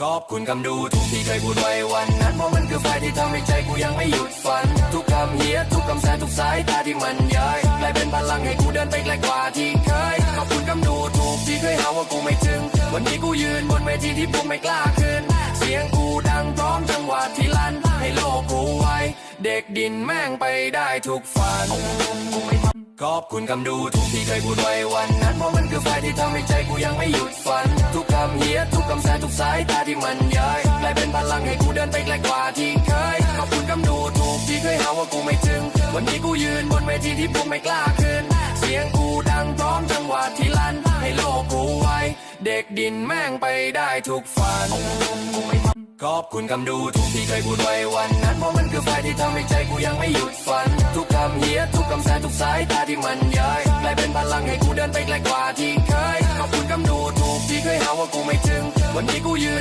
ขอบคุณคำดูทุกที่เคยพูดไว้วันนั้นเพราะมันคือไฟที่ทำให้ใจกูยังไม่หยุดฝัน ทุกคำเฮียทุกคำแซวทุกสายตาที่มันย้ายกลายเป็นพลังให้กูเดินไปไกลกว่าที่เคยขอบคุณคำดูถูกที่เคยหาว่ากูไม่ถึง วันนี้กูยืนบนเวทีที่พวกไม่กล้าขึ้น เสียงกูดังพร้อมจังหวะที่ลั่นให้โลกกูไวเด็กดินแม่งไปได้ทุกฝันขอบคุณคำดูทุกที่เคยพูดไว้วันนั้นเพราะมันคือไฟที่ทำให้ใจกูยังไม่หยุดฝันายตาที่มันย้ายกลายเป็นพลังให้กูเดินไปไกลกว่าที่เคยขอบคุณคำดูถูกที่เคยหาว่ากูไม่ถึง วันนี้กูยืนบนเวทีที่พวกไม่กล้าขึ้น เสียงกูดังพร้อมจังหวะที่ลั่นให้โลกกูไวเด็กดินแม่งไปได้ทุกฝันขอบคุณคำดูทุกที่เคยพูดไว้วันนั้นเพราะมันคือไฟที่ทำให้ใจกูยังไม่หยุดฝัน ทุกคำเฮียทุกคำแซวทุกสายตาที่มันย้ายกลายเป็นพลังให้กูเดินไปไกลกว่าที่เคยขอบคุณคำดูถูกที่เคยหาว่ากูไม่ถึง วันนี้กูยืน